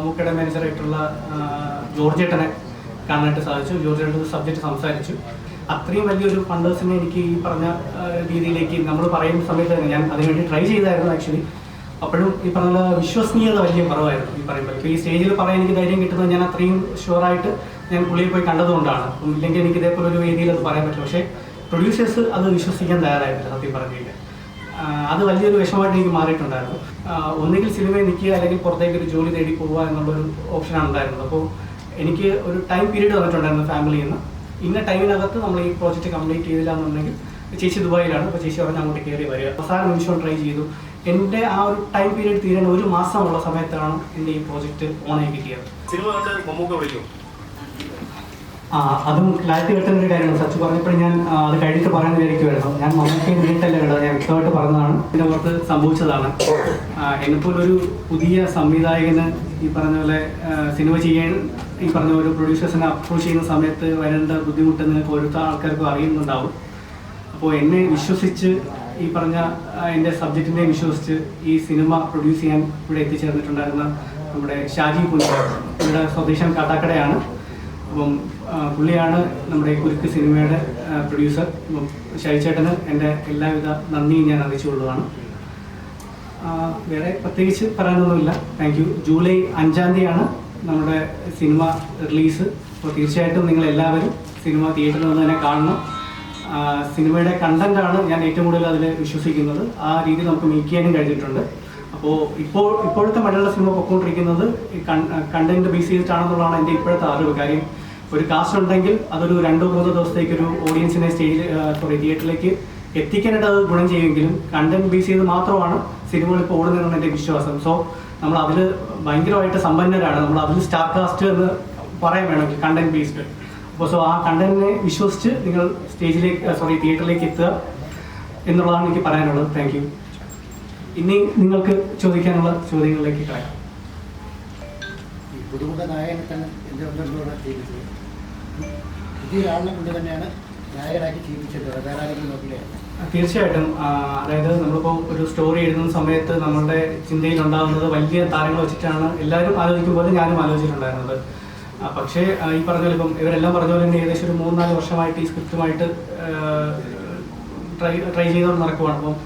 മമ്മൂക്കയുടെ മാനേജറായിട്ടുള്ള ജോർജ് ഏട്ടനെ കാണാനായിട്ട് സാധിച്ചു. ജോർജ് ഏട്ടൻ സബ്ജക്റ്റ് സംസാരിച്ചു. അത്രയും വലിയൊരു ഫണ്ടേഴ്സിനെ എനിക്ക് ഈ പറഞ്ഞ രീതിയിലേക്ക് നമ്മൾ പറയുന്ന സമയത്ത് തന്നെ ഞാൻ അതിനുവേണ്ടി ട്രൈ ചെയ്തായിരുന്നു ആക്ച്വലി അപ്പോഴും ഈ പറഞ്ഞ വിശ്വസനീയത വലിയ കുറവായിരുന്നു ഈ പറയുമ്പോൾ ഇപ്പോൾ ഈ സ്റ്റേജിൽ പറയാൻ എനിക്ക് ധൈര്യം കിട്ടുന്നത് ഞാൻ അത്രയും ഷുവറായിട്ട് ഞാൻ പുള്ളിയെ പോയി കണ്ടതുകൊണ്ടാണ്. ഇല്ലെങ്കിൽ എനിക്ക് ഇതേപോലെ ഒരു അത് പറയാൻ പറ്റും പക്ഷേ പ്രൊഡ്യൂസേഴ്സ് അത് വിശ്വസിക്കാൻ തയ്യാറായിട്ടില്ല സത്യം പറഞ്ഞില്ല അത് വലിയൊരു വിഷമമായിട്ട് എനിക്ക് മാറിയിട്ടുണ്ടായിരുന്നു. ഒന്നുകിൽ സിനിമയിൽ നിൽക്കുക അല്ലെങ്കിൽ പുറത്തേക്ക് ഒരു ജോലി തേടി പോവുക എന്നുള്ളൊരു ഓപ്ഷനാണ് ഉണ്ടായിരുന്നത്. അപ്പോൾ എനിക്ക് ഒരു ടൈം പീരീഡ് തന്നിട്ടുണ്ടായിരുന്നു ഫാമിലിയിൽ നിന്ന് ഇന്ന ടൈമിനകത്ത് നമ്മൾ ഈ പ്രോജക്റ്റ് കംപ്ലീറ്റ് ചെയ്തില്ല എന്നുണ്ടെങ്കിൽ ചേച്ചി ദുബായിലാണ്. അപ്പോൾ ചേച്ചി പറഞ്ഞ് അങ്ങോട്ട് കയറി വരിക. അവസാന നിമിഷം ട്രൈ ചെയ്തു. എന്റെ ആ ഒരു ടൈം പീരീഡ് തീരാൻ ഒരു മാസമുള്ള സമയത്താണ് എന്റെ ഈ പ്രോജക്റ്റ് ഓണായി കിട്ടിയത്. സിനിമ കണ്ട് മമ്മൂക്ക വിളിക്കും അതും ക്ലാരിറ്റി കിട്ടുന്ന ഒരു കാര്യമാണ്. സച്ച് പറഞ്ഞപ്പോൾ ഞാൻ അത് കഴിഞ്ഞിട്ട് പറയാൻ വിചാരിക്കുമായിരുന്നു ഞാൻ മമ്മൂട്ടി നേരിട്ടല്ല കേട്ടോ ഞാൻ വ്യക്തമായിട്ട് പറഞ്ഞതാണ്. എന്റെ പുറത്ത് സംഭവിച്ചതാണ്. എന്നെപ്പോലൊരു പുതിയ സംവിധായകന് ഈ പറഞ്ഞ പോലെ സിനിമ ചെയ്യാൻ ഈ പറഞ്ഞ പോലെ പ്രൊഡ്യൂസേഴ്സിനെ അപ്രോച്ച് ചെയ്യുന്ന സമയത്ത് വരേണ്ട ബുദ്ധിമുട്ട് നിങ്ങൾക്ക് ഓരോ ആൾക്കാർക്കും അറിയുന്നുണ്ടാവും. അപ്പോൾ എന്നെ വിശ്വസിച്ച് ഈ പറഞ്ഞ എന്റെ സബ്ജക്റ്റിനെ വിശ്വസിച്ച് ഈ സിനിമ പ്രൊഡ്യൂസ് ചെയ്യാൻ ഇവിടെ എത്തിച്ചേർന്നിട്ടുണ്ടായിരുന്ന നമ്മുടെ ഷാജി കുഞ്ഞ് ഇവിടെ സ്വദേശം കാട്ടാക്കടയാണ്. അപ്പം പുള്ളിയാണ് നമ്മുടെ കുരുക്ക് സിനിമയുടെ പ്രൊഡ്യൂസർ അപ്പം ശൈചേട്ടന് എന്റെ എല്ലാവിധ നന്ദിയും ഞാൻ അറിയിച്ചുകൊള്ളുകയാണ് വേറെ പ്രത്യേകിച്ച് പറയാനൊന്നുമില്ല. താങ്ക് യു ജൂലൈ അഞ്ചാം തീയതിയാണ് നമ്മുടെ സിനിമ റിലീസ്. അപ്പോൾ തീർച്ചയായിട്ടും നിങ്ങൾ എല്ലാവരും സിനിമ തിയേറ്ററിൽ നിന്ന് തന്നെ കാണണം. സിനിമയുടെ കണ്ടന്റാണ് ഞാൻ ഏറ്റവും കൂടുതൽ അതിൽ വിശ്വസിക്കുന്നത്. ആ രീതി നമുക്ക് മേക്ക് ചെയ്യാനും കഴിഞ്ഞിട്ടുണ്ട്. അപ്പോൾ ഇപ്പോൾ ഇപ്പോഴത്തെ മലയാള സിനിമ പൊക്കോണ്ടിരിക്കുന്നത് കണ്ടന്റ് ബേസ് ചെയ്തിട്ടാണെന്നുള്ളതാണ് എന്റെ ഇപ്പോഴത്തെ അറിവ്. കാര്യം ഒരു കാസ്റ്റ് ഉണ്ടെങ്കിൽ അതൊരു രണ്ടോ മൂന്നോ ദിവസത്തേക്ക് ഒരു ഓഡിയൻസിനെ സ്റ്റേജിൽ സോറി തിയേറ്ററിലേക്ക് എത്തിക്കാനായിട്ട് അത് ഗുണം ചെയ്യുമെങ്കിലും കണ്ടന്റ് ബേസ് ചെയ്ത് മാത്രമാണ് സിനിമകൾ ഇപ്പോൾ ഓടുന്നതെന്നാണ് എന്റെ വിശ്വാസം. സോ നമ്മൾ അതിൽ ഭയങ്കരമായിട്ട് സമ്പന്നരാണ്. നമ്മൾ അതിൽ സ്റ്റാർ കാസ്റ്റ് എന്ന് പറയാൻ വേണമെങ്കിൽ കണ്ടന്റ് ബേസ്ഡ് അപ്പോൾ സോ ആ കണ്ടന്റിനെ വിശ്വസിച്ച് നിങ്ങൾ സ്റ്റേജിലേക്ക് സോറി തിയേറ്ററിലേക്ക് എത്തുക എന്നുള്ളതാണ് എനിക്ക് പറയാനുള്ളത്. താങ്ക് യു ഇനി നിങ്ങൾക്ക് ചോദിക്കാനുള്ള ചോദ്യങ്ങളിലേക്ക് കിടക്കാം. ഈ പുതുമുഖ നായകനെ തന്നെ എന്തുകൊണ്ടുകൂടെ ജീവിച്ചത്. പുതിയൊരാളിനെ കൊണ്ട് തന്നെയാണ് നായകനാക്കി ജീവിച്ചത്. വേറെ ആരെങ്കിലും തീർച്ചയായിട്ടും. അതായത് നമ്മളിപ്പോൾ ഒരു സ്റ്റോറി എഴുതുന്ന സമയത്ത് നമ്മളുടെ ചിന്തയിൽ ഉണ്ടാകുന്നത് വലിയ താരങ്ങൾ വെച്ചിട്ടാണ് എല്ലാവരും ആലോചിക്കും പോലെ ഞാനും ആലോചിച്ചിട്ടുണ്ടായിരുന്നത്. പക്ഷേ ഈ പറഞ്ഞ പോലെ ഇപ്പം ഇവരെല്ലാം പറഞ്ഞ പോലെ തന്നെ ഏകദേശം ഒരു മൂന്നാൽ വർഷമായിട്ട് ഈ സ്ക്രിപ്റ്റുമായിട്ട് ട്രൈ ട്രൈ ചെയ്തുകൊണ്ട് നടക്കുവാണ്. അപ്പം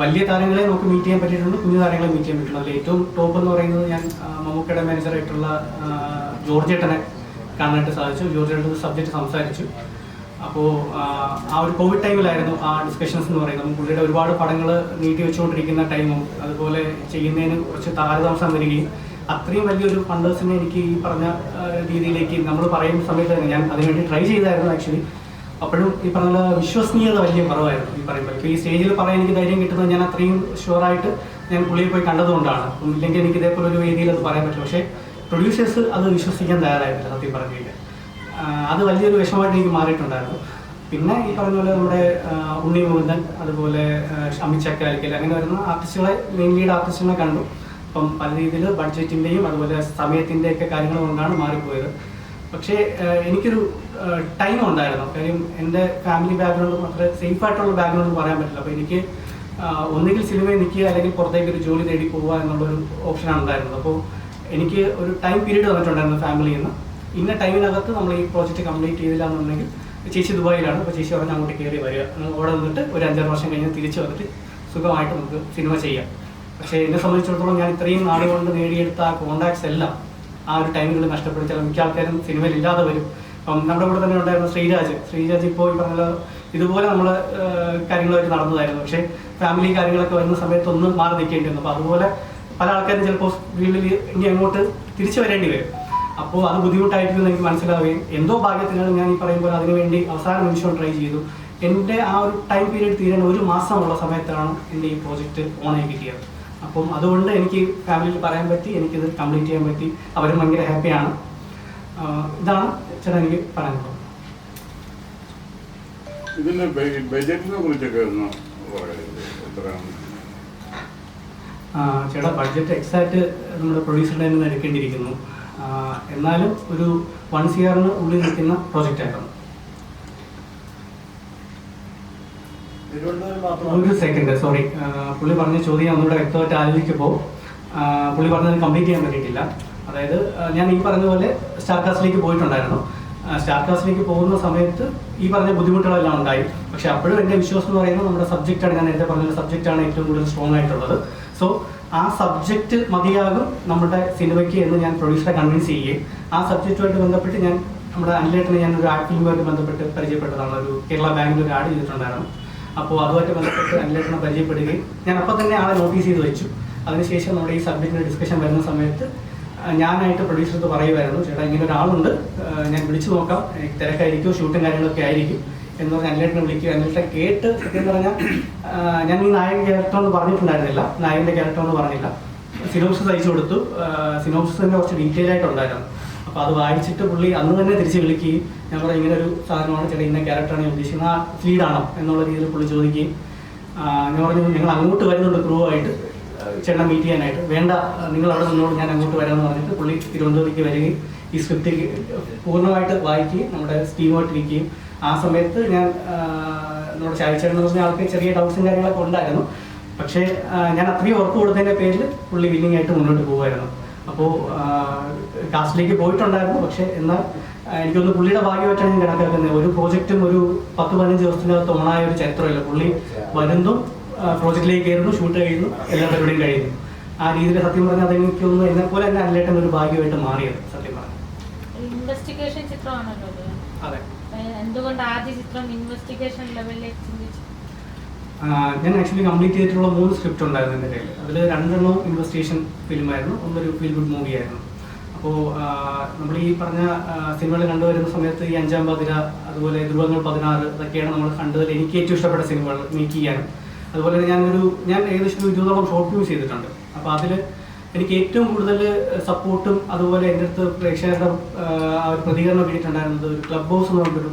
വലിയ താരങ്ങളെ നമുക്ക് മീറ്റ് ചെയ്യാൻ പറ്റിയിട്ടുണ്ട്. കുഞ്ഞു താരങ്ങളെ മീറ്റ് ചെയ്യാൻ പറ്റിയിട്ടുണ്ട്. അതിൽ ഏറ്റവും ടോപ്പ് എന്ന് പറയുന്നത് ഞാൻ മമ്മൂക്കയുടെ മാനേജറായിട്ടുള്ള ജോർജ് ഏട്ടനെ കാണാനായിട്ട് സാധിച്ചു. ജോർജ് ഏട്ടൻ സബ്ജക്റ്റ് സംസാരിച്ചു. അപ്പോൾ ആ ഒരു കോവിഡ് ടൈമിലായിരുന്നു ആ ഡിസ്കഷൻസ് എന്ന് പറയുന്നത്. പുള്ളിയുടെ ഒരുപാട് പടങ്ങൾ നീട്ടി വെച്ചുകൊണ്ടിരിക്കുന്ന ടൈമും അതുപോലെ ചെയ്യുന്നതിന് കുറച്ച് താരതാമസം വരികയും അത്രയും വലിയൊരു ഫണ്ടേഴ്സിനെ എനിക്ക് ഈ പറഞ്ഞ രീതിയിലേക്ക് നമ്മൾ പറയുന്ന സമയത്ത് ഞാൻ അതിനുവേണ്ടി ട്രൈ ചെയ്തായിരുന്നു ആക്ച്വലി അപ്പോഴും ഈ പറഞ്ഞ വിശ്വസനീയത വലിയ കുറവായിരുന്നു ഈ പറയുമ്പോൾ ഇപ്പോൾ ഈ സ്റ്റേജിൽ പറയാൻ എനിക്ക് ധൈര്യം കിട്ടുന്നത് ഞാൻ അത്രയും ഷുവറായിട്ട് ഞാൻ പുള്ളിയെ പോയി കണ്ടതുകൊണ്ടാണ്. ഇല്ലെങ്കിൽ എനിക്ക് ഇതേപോലെ ഒരു വേദിയിൽ അത് പറയാൻ പറ്റും പക്ഷേ പ്രൊഡ്യൂസേഴ്സ് അത് വിശ്വസിക്കാൻ തയ്യാറായിട്ടില്ല സത്യം പറഞ്ഞില്ല? അത് വലിയൊരു വിഷമമായിട്ട് എനിക്ക് മാറിയിട്ടുണ്ടായിരുന്നു. പിന്നെ ഈ പറഞ്ഞ പോലെ നമ്മുടെ ഉണ്ണി മുകുന്ദൻ അതുപോലെ ആ, അമിത് ചക്കാലിക്കൽ അങ്ങനെ വരുന്ന ആർട്ടിസ്റ്റുകളെ മെയിൻ ലീഡ് ആർട്ടിസ്റ്റുകളെ കണ്ടു. അപ്പം പല രീതിയിൽ ബഡ്ജറ്റിന്റെയും അതുപോലെ സമയത്തിന്റെയൊക്കെ കാര്യങ്ങൾ കൊണ്ടാണ് മാറിപ്പോയത്. പക്ഷേ എനിക്കൊരു ടൈം ഉണ്ടായിരുന്നു. കാര്യം എന്റെ ഫാമിലി ബാക്ക്ഗ്രൗണ്ടും അത്ര സേഫ് ആയിട്ടുള്ള ബാക്ക്ഗ്രൗണ്ട് പറയാൻ പറ്റില്ല. അപ്പോൾ എനിക്ക് ഒന്നുകിൽ സിനിമയിൽ നിൽക്കുക അല്ലെങ്കിൽ പുറത്തേക്ക് ഒരു ജോലി തേടി പോവുക എന്നുള്ളൊരു ഓപ്ഷനാണ് ഉണ്ടായിരുന്നത്. അപ്പോൾ എനിക്ക് ഒരു ടൈം പീരീഡ് വന്നിട്ടുണ്ടായിരുന്നു ഫാമിലിയിൽ നിന്ന് ഇന്ന ടൈമിനകത്ത് നമ്മൾ ഈ പ്രോജക്റ്റ് കംപ്ലീറ്റ് ചെയ്തില്ല എന്നുണ്ടെങ്കിൽ ചേച്ചി ദുബായിലാണ്. അപ്പോൾ ചേച്ചി പറഞ്ഞ് അങ്ങോട്ട് കയറി വരിക. അവിടെ നിന്നിട്ട് ഒരു അഞ്ചാറ് വർഷം കഴിഞ്ഞ് തിരിച്ചു വന്നിട്ട് സുഖമായിട്ട് നമുക്ക് സിനിമ ചെയ്യാം. പക്ഷേ എന്നെ സംബന്ധിച്ചിടത്തോളം ഞാൻ ഇത്രയും നാളുകൊണ്ട് നേടിയെടുത്ത ആ കോണ്ടാക്ട്സ് എല്ലാം ആ ഒരു ടൈമിൽ നഷ്ടപ്പെടുത്തി മിക്ക ആൾക്കാരും സിനിമയിൽ ഇല്ലാതെ വരും. അപ്പം നമ്മുടെ കൂടെ തന്നെ ഉണ്ടായിരുന്ന ശ്രീരാജ്. ശ്രീരാജ് ഇപ്പോൾ ഈ പറഞ്ഞ ഇതുപോലെ നമ്മൾ കാര്യങ്ങളായിട്ട് നടന്നതായിരുന്നു. പക്ഷേ ഫാമിലി കാര്യങ്ങളൊക്കെ വരുന്ന സമയത്തൊന്നും മാറി നിൽക്കേണ്ടി വന്നു അപ്പോൾ അതുപോലെ പല ആൾക്കാരും ചിലപ്പോൾ വീട്ടിൽ ഇനി അങ്ങോട്ട് തിരിച്ചു വരേണ്ടി വരും. അപ്പോൾ അത് ബുദ്ധിമുട്ടായിരിക്കും എനിക്ക് മനസ്സിലാവുകയും എന്തോ ഭാഗ്യത്തിനാണ് ഞാൻ ഈ പറയുമ്പോൾ അതിനുവേണ്ടി അവസാന നിമിഷം ട്രൈ ചെയ്തു. എന്റെ ആ ഒരു ടൈം പീരീഡ് തീരാൻ ഒരു മാസമുള്ള സമയത്താണ് എന്റെ ഈ പ്രോജക്റ്റ് ഓണായി കിട്ടിയത്. അപ്പം അതുകൊണ്ട് എനിക്ക് ഫാമിലിയിൽ പറയാൻ പറ്റി എനിക്കിത് കംപ്ലീറ്റ് ചെയ്യാൻ പറ്റി. അവരും ഭയങ്കര ഹാപ്പിയാണ് ഇതാണ് ചേട്ടാ എനിക്ക് പറയാനുള്ളത് ഇതിന്റെ ബെ- ബജറ്റിനെ കുറിച്ചൊക്കെ ഒന്ന് പറയുന്നത് ചേട്ടാ ബഡ്ജറ്റ് എക്സാക്റ്റ് നമ്മുടെ പ്രൊഡ്യൂസറുടെ നിന്ന് എടുക്കേണ്ടിയിരിക്കുന്നു. എന്നാലും ഒരു വൺ സി ആറിന് ഉള്ളിൽ നിൽക്കുന്ന പ്രോജക്റ്റ് ആയിരുന്നു. ഒരു സെക്കൻഡ് സോറി. പുള്ളി പറഞ്ഞ ചോദ്യം ഒന്നുകൂടെ വ്യക്തമായിട്ട് ആലോചിക്കുമ്പോൾ പുള്ളി പറഞ്ഞത് കംപ്ലീറ്റ് ചെയ്യാൻ പറ്റിയിട്ടില്ല. അതായത് ഞാൻ ഈ പറഞ്ഞ പോലെ സ്റ്റാർ കാസ്റ്റിലേക്ക് പോയിട്ടുണ്ടായിരുന്നു. സ്റ്റാർ കാസ്റ്റിലേക്ക് പോകുന്ന സമയത്ത് ഈ പറഞ്ഞ ബുദ്ധിമുട്ടുകളെല്ലാം ഉണ്ടായി. പക്ഷെ അപ്പോഴും എന്റെ വിശ്വാസം എന്ന് പറയുന്നത് നമ്മുടെ സബ്ജക്റ്റാണ്. ഞാൻ നേരത്തെ പറഞ്ഞ സബ്ജക്റ്റാണ് ഏറ്റവും കൂടുതൽ സ്ട്രോങ് ആയിട്ടുള്ളത്. സോ ആ സബ്ജക്റ്റ് മതിയാകും നമ്മുടെ സിനിമയ്ക്ക് എന്ന് ഞാൻ പ്രൊഡ്യൂസറെ കൺവിൻസ് ചെയ്യുകയും ആ സബ്ജക്റ്റുമായിട്ട് ബന്ധപ്പെട്ട് ഞാൻ നമ്മുടെ അനിലേട്ടനെ ഞാൻ ഒരു ആഡ് ഫിലിമുമായിട്ട് ബന്ധപ്പെട്ട് പരിചയപ്പെട്ടതാണ്. ഒരു കേരള ബാങ്കിൽ ഒരു ആഡ് ചെയ്തിട്ടുണ്ടായിരുന്നു. അപ്പോൾ അതുമായിട്ട് ബന്ധപ്പെട്ട് അനിലേട്ടനെ പരിചയപ്പെടുകയും ഞാൻ അപ്പോൾ തന്നെ ആളെ നോട്ടീസ് ചെയ്ത് വെച്ചു. അതിനുശേഷം നമ്മുടെ ഈ സബ്ജക്റ്റിന്റെ ഡിസ്കഷൻ വരുന്ന സമയത്ത് ഞാനായിട്ട് പ്രൊഡ്യൂസർക്ക് പറയുമായിരുന്നു ചേട്ടാ ഇങ്ങനെ ഒരാളുണ്ട് ഞാൻ വിളിച്ചു നോക്കാം തിരക്കായിരിക്കും ഷൂട്ടും കാര്യങ്ങളൊക്കെ ആയിരിക്കും എന്ന് പറഞ്ഞ് അനിലേട്ടനെ വിളിക്കുക അനിലേട്ടൻ കേട്ട് എന്ന് പറഞ്ഞാൽ ഞാൻ ഈ നായക ക്യാരക്ടർ എന്ന് പറഞ്ഞിട്ടുണ്ടായിരുന്നില്ല നായകന്റെ ക്യാരക്ടർ എന്ന് പറഞ്ഞില്ല. സിനോപ്സിസ് അയച്ചു കൊടുത്തു സിനോപ്സിന്റെ കുറച്ച് ഡീറ്റെയിൽ ആയിട്ടുണ്ടായിരുന്നു. അപ്പോൾ അത് വായിച്ചിട്ട് പുള്ളി അന്ന് തന്നെ തിരിച്ച് വിളിക്കുകയും ഞാൻ പറഞ്ഞു ഇങ്ങനെ ഒരു സാധനമാണ് ചേട്ടാ ഇന്ന ക്യാരക്ടറാണ് ഞാൻ ഉദ്ദേശിക്കുന്നത് ആ ലീഡാണോ എന്നുള്ള രീതിയിൽ പുള്ളി ചോദിക്കുകയും ഞാൻ പറഞ്ഞു ഞങ്ങൾ അങ്ങോട്ട് വരുന്നുണ്ട് ക്രൂ ആയിട്ട് ചേട്ടനെ മീറ്റ് ചെയ്യാനായിട്ട്. വേണ്ട നിങ്ങൾ അവിടെ നിന്നോട് ഞാൻ അങ്ങോട്ട് വരാമെന്ന് പറഞ്ഞിട്ട് പുള്ളി തിരുവനന്തപുരത്തേക്ക് വരികയും ഈ സ്ക്രിപ്റ്റ് പൂർണമായിട്ട് വായിക്കുകയും നമ്മുടെ സ്കീമായിട്ട് ഇരിക്കുകയും ആ സമയത്ത് ഞാൻ നമ്മുടെ ചായച്ചേട്ടൻ എന്ന് പറഞ്ഞ ആൾക്ക് ചെറിയ ഡൗട്ട്സും കാര്യങ്ങളൊക്കെ ഉണ്ടായിരുന്നു. പക്ഷേ ഞാൻ അത്രയും ഉറപ്പ് കൊടുത്തതിന്റെ പേരിൽ പുള്ളി വില്ലിംഗ് ആയിട്ട് മുന്നോട്ട് പോകുമായിരുന്നു. അപ്പോൾ കാസ്റ്റിലേക്ക് പോയിട്ടുണ്ടായിരുന്നു. പക്ഷേ എന്നാൽ എനിക്കൊന്ന് പുള്ളിയുടെ ഭാഗ്യമായിട്ടാണ് ഞാൻ കണക്കാക്കുന്നത്. ഒരു പ്രോജക്റ്റും ഒരു പത്ത് പതിനഞ്ച് ദിവസത്തിനകത്ത് ഓണായ ഒരു ചരിത്രമല്ല. പുള്ളി വരുന്നു പ്രോജക്റ്റിലേക്ക് കയറുന്നു ഷൂട്ട് കഴിയുന്നു എല്ലാ പരിപാടിയും കഴിയുന്നു. ആ രീതിയിൽ സത്യം പറഞ്ഞാൽ അതെനിക്കൊന്ന് എന്നെ പോലെ തന്നെ അല്ലേട്ടൻ ഒരു ഭാഗ്യമായിട്ട് മാറിയത് സത്യം പറഞ്ഞു ഇൻവെസ്റ്റിഗേഷൻ ചിത്രമാണല്ലോ അതെ. എന്തുകൊണ്ട് ആദ്യ ചിത്രം ഇൻവെസ്റ്റിഗേഷൻ ലെവലിലേക്ക് ചിന്തിച്ചു? ആ, ഞാൻ ആക്ച്വലി കംപ്ലീറ്റ് ചെയ്തിട്ടുള്ള മൂന്ന് സ്ക്രിപ്റ്റ് ഉണ്ടായിരുന്നു എന്റെ കയ്യിൽ. അതിൽ രണ്ടെണ്ണവും ഇൻവെസ്റ്റിഗേഷൻ ഫിലിമായിരുന്നു ഒന്നൊരു ഫീൽ ഗുഡ് മൂവി ആയിരുന്നു. അപ്പോൾ നമ്മൾ ഈ പറഞ്ഞ സിനിമകൾ കണ്ടുവരുന്ന സമയത്ത് ഈ അഞ്ചാം പതിര അതുപോലെ ധ്രുവങ്ങൾ പതിനാറ് ഇതൊക്കെയാണ് നമ്മൾ കണ്ടതിൽ എനിക്ക് ഏറ്റവും ഇഷ്ടപ്പെട്ട സിനിമകൾ മേക്ക് ചെയ്യാനും. അതുപോലെ തന്നെ ഞാനൊരു ഞാൻ ഏകദേശം ഒരു ഇരുപതോളം ഷോർട്ട് ഫിലിംസ് ചെയ്തിട്ടുണ്ട്. അപ്പോൾ അതിൽ എനിക്ക് ഏറ്റവും കൂടുതൽ സപ്പോർട്ടും അതുപോലെ എന്റെ അടുത്ത് പ്രേക്ഷകരുടെ പ്രതികരണം കിട്ടിയിട്ടുണ്ടായിരുന്നത് ഒരു ക്ലബ് ഹൗസ് എന്ന് പറഞ്ഞൊരു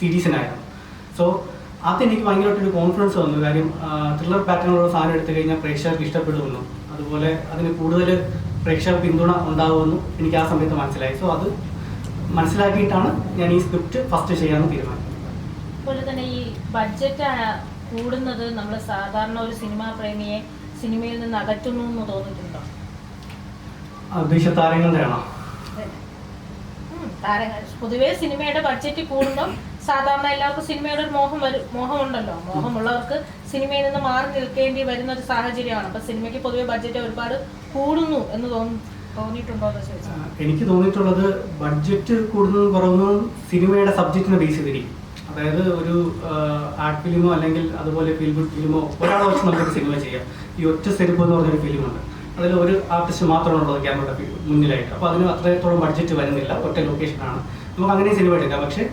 സീരീസിനായിരുന്നു സോ അതെനിക്ക് ഭയങ്കരമായിട്ടൊരു കോൺഫിഡൻസ് വന്നു. കാര്യം ത്രില്ലർ പാറ്റേണുള്ള സാധനം എടുത്തു കഴിഞ്ഞാൽ പ്രേക്ഷകർക്ക് ഇഷ്ടപ്പെടുമെന്നും അതുപോലെ അതിന് കൂടുതൽ പ്രേക്ഷക പിന്തുണ ഉണ്ടാകുമെന്നും എനിക്ക് ആ സമയത്ത് മനസ്സിലായി. സോ അത് മനസ്സിലാക്കിയിട്ടാണ് ഞാൻ ഈ സ്ക്രിപ്റ്റ് ഫസ്റ്റ് ചെയ്യാമെന്ന് തീരുമാനിച്ചത്. അതുപോലെ തന്നെ ഈ ബഡ്ജറ്റ് കൂടുന്നത് നമ്മൾ സാധാരണ ഒരു സിനിമാ പ്രേമിയെ സിനിമയിൽ നിന്ന് അകറ്റുന്നു എന്ന് തോന്നിയിട്ടുണ്ടോ? താരങ്ങൾ പൊതുവേ സിനിമയുടെ ബഡ്ജറ്റ് കൂടുമ്പോൾ സാധാരണ എല്ലാവർക്കും സിനിമയുടെ ഒരു മോഹം വരും മോഹമുണ്ടല്ലോ. മോഹമുള്ളവർക്ക് സിനിമയിൽ നിന്ന് മാറി നിൽക്കേണ്ടി വരുന്ന ഒരു സാഹചര്യമാണ്. അപ്പൊ സിനിമയ്ക്ക് പൊതുവെ ബഡ്ജറ്റ് ഒരുപാട് കൂടുന്നു എന്ന് തോന്നുന്നു തോന്നിയിട്ടുണ്ടോ എന്ന് ചോദിച്ചാൽ? എനിക്ക് തോന്നിയിട്ടുള്ളത് ബഡ്ജറ്റ് കൂടുന്നതും കുറവുന്നതും സിനിമയുടെ സബ്ജക്റ്റിനെ ബേസ് ചെയ്തിരിക്കും. അതായത് ഒരു ആർട്ട് ഫിലിമോ അല്ലെങ്കിൽ അതുപോലെ ഫീൽ ഗുഡ് ഫിലിമോ ഒരാളെ വെച്ച് നമുക്കൊരു സിനിമ ചെയ്യാം. ഈ ഒറ്റ സെരിപ്പ് എന്ന് പറഞ്ഞൊരു ഫിലിമുണ്ട്. അതിൽ ഒരു ആർട്ടിസ്റ്റ് മാത്രമാണുള്ളത് ക്യാമറയുടെ മുന്നിലായിട്ട്. അപ്പോൾ അതിന് അത്രത്തോളം ബഡ്ജറ്റ് വരുന്നില്ല. ഒറ്റ ലൊക്കേഷനാണ്. നമുക്ക് അങ്ങനെ സിനിമ എടുക്കാം. പക്ഷേ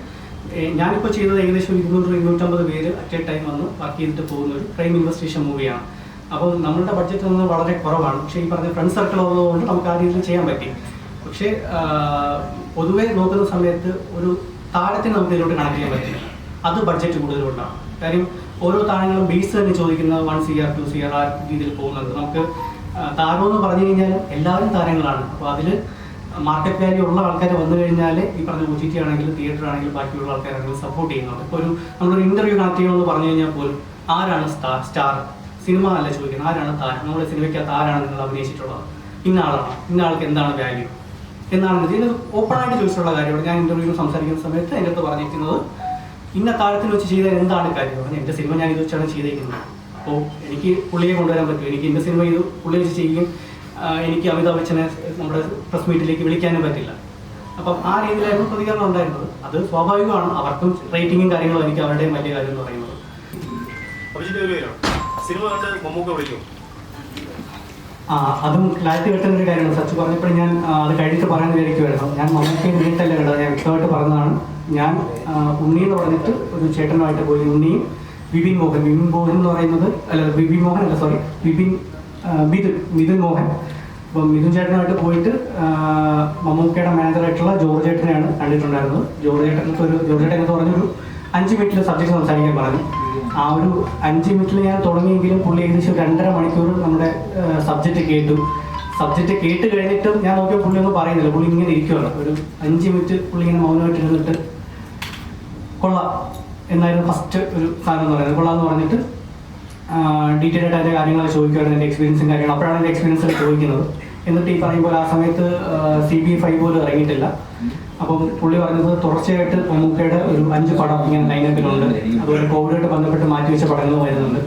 ഞാനിപ്പോൾ ചെയ്തത് ഏകദേശം ഇരുന്നൂറ് ഇരുന്നൂറ്റമ്പത് പേര് അറ്റ് എ ടൈം വന്ന് വർക്ക് ചെയ്തിട്ട് പോകുന്ന ഒരു ക്രൈം ഇൻവെസ്റ്റിഗേഷൻ മൂവിയാണ്. അപ്പോൾ നമ്മളുടെ ബഡ്ജറ്റ് നിന്ന് വളരെ കുറവാണ്. പക്ഷേ ഈ പറഞ്ഞ ഫ്രണ്ട് സർക്കിൾ ഉള്ളതുകൊണ്ട് നമുക്ക് ആ രീതിയിൽ ചെയ്യാൻ പറ്റി. പക്ഷേ പൊതുവെ നോക്കുന്ന സമയത്ത് ഒരു താരത്തിന് നമുക്ക് ഇതിലോട്ട് കണക്ട് ചെയ്യാൻ പറ്റില്ല അത് ബഡ്ജറ്റ് കൂടുതലുണ്ടാവും. കാര്യം ഓരോ താരങ്ങളും ബേസ് തന്നെ ചോദിക്കുന്ന one C R two C R ആ രീതിയിൽ പോകുന്നുണ്ട് നമുക്ക് താരം എന്ന് പറഞ്ഞു കഴിഞ്ഞാൽ എല്ലാവരും താരങ്ങളാണ്. അപ്പോൾ അതിൽ മാർക്കറ്റ് വാല്യൂ ഉള്ള ആൾക്കാർ വന്നു കഴിഞ്ഞാൽ ഈ പറഞ്ഞ ഒ ടി ടി ആണെങ്കിലും തിയേറ്റർ ആണെങ്കിലും ബാക്കിയുള്ള ആൾക്കാരാണെങ്കിലും സപ്പോർട്ട് ചെയ്യുന്നുണ്ട് ഇപ്പോൾ ഒരു നമ്മളൊരു ഇന്റർവ്യൂ കണക്ട് ചെയ്യണമെന്ന് പറഞ്ഞു കഴിഞ്ഞാൽ പോലും ആരാണ് സ്റ്റാർ സ്റ്റാർ സിനിമ അല്ല ചോദിക്കുന്നത്. ആരാണ് താരം? നമ്മുടെ സിനിമയ്ക്കകത്ത് ആരാണ് നിങ്ങൾ അഭിനയിച്ചിട്ടുള്ളത്? ഇന്ന ഇന്നാൾക്ക് ഇന്ന ആൾക്ക് എന്താണ് വാല്യൂ എന്നാണ് ഇത്. ഓപ്പൺ ആയിട്ട് ചോദിച്ചിട്ടുള്ള കാര്യമാണ്. ഞാൻ ഇന്റർവ്യൂ സംസാരിക്കുന്ന സമയത്ത് എന്റെ അടുത്ത് പറഞ്ഞിരിക്കുന്നത് ഇന്ന കാലത്തിൽ വെച്ച് ചെയ്ത എന്താണ് കാര്യം? പറഞ്ഞു എന്റെ സിനിമ ഞാൻ ഇത് വെച്ചാണ് ചെയ്തേക്കുന്നത്. അപ്പോൾ എനിക്ക് പുള്ളിയെ കൊണ്ടുവരാൻ പറ്റും എനിക്ക് എന്റെ സിനിമ ഇത് പുള്ളി വെച്ച് ചെയ്യും എനിക്ക് അമിതാഭ് ബച്ചനെ നമ്മുടെ പ്രസ് മീറ്റിലേക്ക് വിളിക്കാനും പറ്റില്ല. അപ്പം ആ രീതിയിലായിരുന്നു പ്രതികരണം ഉണ്ടായിരുന്നത്. അത് സ്വാഭാവികമാണ്. അവർക്കും റേറ്റിങ്ങും കാര്യങ്ങളും എനിക്ക് അവരുടെയും വലിയ കാര്യം എന്ന് പറയുന്നത്. സിനിമ കണ്ട് മമ്മൂക്ക വിളിക്കും. അതും ക്ലാരിറ്റി കിട്ടുന്ന ഒരു കാര്യമാണ്. സച്ച് പറഞ്ഞപ്പോൾ ഞാൻ അത് കഴിഞ്ഞിട്ട് പറയാൻ വിചാരിക്കുമായിരുന്നു ഞാൻ മമ്മൂട്ടി നേരിട്ടല്ല കേട്ടോ ഞാൻ വ്യക്തമായിട്ട് പറഞ്ഞതാണ്. ഞാൻ ഉണ്ണി എന്ന് പറഞ്ഞിട്ട് ഒരു ചേട്ടനുമായിട്ട് പോയി. ഉണ്ണിയും വിപിൻ മോഹൻ. വിപിൻ മോഹൻ എന്ന് പറയുന്നത് അല്ല വിപിൻ മോഹൻ അല്ല സോറി ആ, മിഥുൻ മിഥുൻ മോഹൻ. അപ്പം മിഥുൻ ചേട്ടനുമായിട്ട് പോയിട്ട് മമ്മൂക്കയുടെ മാനേജറായിട്ടുള്ള ജോർജ് ചേട്ടനെയാണ് കണ്ടിട്ടുണ്ടായിരുന്നത്. ജോർജ് ചേട്ടനൊക്കെ ഒരു ജോർജ് ചേട്ടൻ എന്ന് പറഞ്ഞൊരു അഞ്ച് മിനിറ്റിൽ സബ്ജക്ട് സംസാരിക്കാൻ പറഞ്ഞു. ആ ഒരു അഞ്ച് മിനിറ്റിൽ ഞാൻ തുടങ്ങിയെങ്കിലും പുള്ളി ഏകദേശം രണ്ടര മണിക്കൂർ നമ്മുടെ സബ്ജക്റ്റ് കേട്ടു. സബ്ജക്റ്റ് കേട്ട് കഴിഞ്ഞിട്ടും ഞാൻ നോക്കിയ പുള്ളി ഒന്നും പറയുന്നില്ല. പുള്ളി ഇങ്ങനെ ഇരിക്കുവാണ്. ഒരു അഞ്ച് മിനിറ്റ് പുള്ളി ഇങ്ങനെ മൗനമായിട്ട് ഇരുന്നിട്ട് കൊള്ളാം എന്നായിരുന്നു ഫസ്റ്റ് ഒരു സാധനം എന്ന് പറയുന്നത്. കൊള്ളാം എന്ന് പറഞ്ഞിട്ട് ഡീറ്റെയിൽ ആയിട്ട് അതിന്റെ കാര്യങ്ങളൊക്കെ ചോദിക്കുമായിരുന്നു എന്റെ എക്സ്പീരിയൻസും കാര്യങ്ങളും. അപ്പോഴാണ് എന്റെ എക്സ്പീരിയൻസ് ചോദിക്കുന്നത്. എന്നിട്ട് ഈ പറയുമ്പോൾ ആ സമയത്ത് സി ബി ഫൈവ് പോലും ഇറങ്ങിയിട്ടില്ല. അപ്പം പുള്ളി പറഞ്ഞത് തുടർച്ചയായിട്ട് മമ്മൂക്കയുടെ ഒരു അഞ്ച് പടം ഇങ്ങനെ ലൈനപ്പിലുണ്ട്. അതുപോലെ കോവിഡായിട്ട് ബന്ധപ്പെട്ട് മാറ്റിവെച്ച പടങ്ങളും വരുന്നുണ്ട്.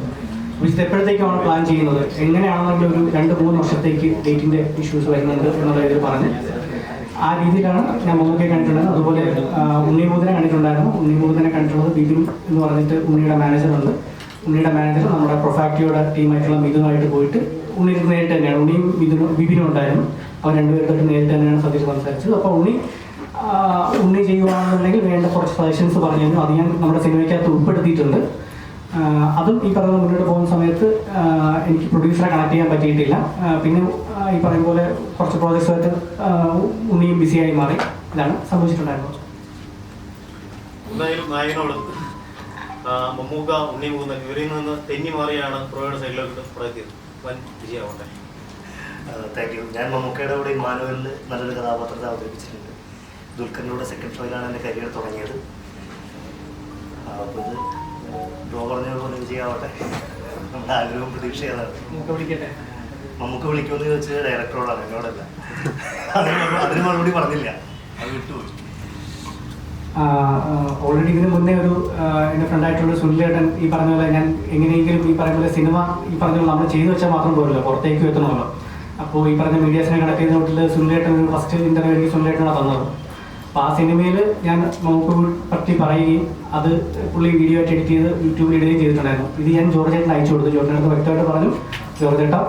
അപ്പോൾ എപ്പോഴത്തേക്കാണ് പ്ലാൻ ചെയ്യുന്നത്? എങ്ങനെയാണെന്നുള്ള ഒരു രണ്ട് മൂന്ന് വർഷത്തേക്ക് ഡേറ്റിന്റെ ഇഷ്യൂസ് വരുന്നുണ്ട് എന്നുള്ള രീതിയിൽ പറഞ്ഞ് ആ രീതിയിലാണ് ഞാൻ മമ്മൂക്കയെ കണ്ടിട്ടുണ്ടായിരുന്നത് അതുപോലെ ഉണ്ണിമൂതനെ കണ്ടിട്ടുണ്ടായിരുന്നു. ഉണ്ണിമൂതനെ കണ്ടിട്ടുള്ളത് ബിബിൻ എന്ന് പറഞ്ഞിട്ട് ഉണ്ണിയുടെ മാനേജറുണ്ട് ഉണ്ണിയുടെ മാനേജർ നമ്മുടെ പ്രൊഫാക്റ്റിയുടെ ടീമായിട്ടുള്ള മിഥുനായിട്ട് പോയിട്ട് ഉണ്ണി നേരിട്ട് തന്നെയാണ്. ഉണ്ണിയും മിഥുനും ബിബിനും ഉണ്ടായിരുന്നു. അവർ രണ്ടുപേരുടെ നേരിട്ട് തന്നെയാണ് സതീഷ് സംസാരിച്ചത്. അപ്പോൾ ഉണ്ണി ഉണ്ണി ചെയ്യുവാണെന്നുണ്ടെങ്കിൽ വേണ്ട കുറച്ച് സജഷൻസ് പറഞ്ഞു തന്നു. അത് ഞാൻ നമ്മുടെ സിനിമയ്ക്കകത്ത് ഉൾപ്പെടുത്തിയിട്ടുണ്ട്. അതും ഈ പറഞ്ഞ മുന്നോട്ട് പോകുന്ന സമയത്ത് എനിക്ക് പ്രൊഡ്യൂസറെ കണക്ട് ചെയ്യാൻ പറ്റിയിട്ടില്ല. പിന്നെ ഈ പറയുന്ന പോലെ കുറച്ച് പ്രോജക്ട്സുമായിട്ട് ഉണ്ണിയും ബിസിയായി മാറി. ഇതാണ് സംഭവിച്ചിട്ടുണ്ടായിരുന്നത്. എന്തായാലും നായകനോട് ആ, മമ്മൂക്ക ഉണ്ണി മൂന്നൻ ഇവരിൽ നിന്ന് തെന്നി മാറിയാണ് പ്രോയുടെ സൈഡിലോട്ട് പ്രയത്നം വൻ വിജയമാവട്ടെ. Thank you. ഞാൻ മമ്മൂക്കയുടെ കൂടെ ഇമാനുവലിൽ നല്ലൊരു കഥാപാത്രത്തെ അവതരിപ്പിച്ചിട്ടുണ്ട്. ദുൽഖറിന്റെ കൂടെ സെക്കൻഡ് ഷോയിലാണ് എന്റെ കരിയർ തുടങ്ങിയത്. അപ്പോൾ ഇത് ഡ്രോ പറഞ്ഞ പോലെ വിജയമാവട്ടെ നമ്മുടെ ആഗ്രഹവും പ്രതീക്ഷയതാണ് നമുക്ക് വിളിക്കുമെന്ന് ചോദിച്ചത് ഡയറക്ടറോടാണ് എന്നോടല്ല. അതിന് മറുപടി- പറഞ്ഞില്ല. അത് വിട്ടുപോയി ഓൾറെഡി ഇതിന് മുന്നേ ഒരു എന്റെ ഫ്രണ്ടായിട്ടുള്ള സുനിലേട്ടൻ ഈ പറഞ്ഞ പോലെ ഞാൻ എങ്ങനെയെങ്കിലും ഈ പറഞ്ഞ പോലെ സിനിമ ഈ പറഞ്ഞ പോലെ നമ്മൾ ചെയ്തു വെച്ചാൽ മാത്രം പോരല്ലോ പുറത്തേക്ക് എത്തണമല്ലോ. അപ്പോൾ ഈ പറഞ്ഞ മീഡിയാസിനെ കണക്ട് ചെയ്ത നോട്ടിൽ സുനിലേട്ടൻ ഫസ്റ്റ് ഇന്റർവ്യൂ എനിക്ക് സുനിലേട്ടനാണ് തന്നത്. അപ്പോൾ ആ സിനിമയിൽ ഞാൻ നമുക്ക് പറ്റി പറയുകയും അത് പുള്ളി വീഡിയോ ആയിട്ട് എഡിറ്റ് ചെയ്ത് യൂട്യൂബിൽ ഇടുകയും ചെയ്തിട്ടുണ്ടായിരുന്നു. ഇത് ഞാൻ ജോർജ് ചേട്ടൻ അയച്ചു കൊടുത്തു. ജോർജ് ചേട്ടൻ വ്യക്തമായിട്ട് പറഞ്ഞു ജോർജ് ചേട്ടാ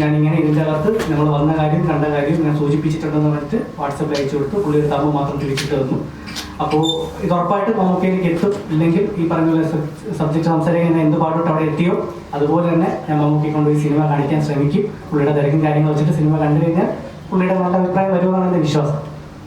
ഞാൻ ഇങ്ങനെ ഇതിന്റെ അകത്ത് നമ്മൾ വന്ന കാര്യം കണ്ട കാര്യം ഞാൻ സൂചിപ്പിച്ചിട്ടുണ്ടെന്ന് പറഞ്ഞിട്ട് വാട്സപ്പിൽ അയച്ചു കൊടുത്തു. പുള്ളി ഒരു താമ്പ് മാത്രം തിരിച്ചിട്ട് തന്നു. അപ്പോൾ ഇത് ഉറപ്പായിട്ട് മമ്മൂക്കയിലേക്ക് എത്തും ഇല്ലെങ്കിൽ ഈ പറഞ്ഞ പോലെ സബ്ജക്ട് സംസാരിക്കാൻ എന്ത് പാട്ടോട്ട് അവിടെ എത്തിയോ? അതുപോലെ തന്നെ ഞാൻ മമ്മൂക്കി കൊണ്ടുപോയി സിനിമ കാണിക്കാൻ ശ്രമിക്കും. പുള്ളിയുടെ തിരക്കും കാര്യങ്ങൾ വെച്ചിട്ട് സിനിമ കണ്ടു കഴിഞ്ഞാൽ പുള്ളിയുടെ നല്ല അഭിപ്രായം വരുമെന്നാണ് എന്റെ വിശ്വാസം.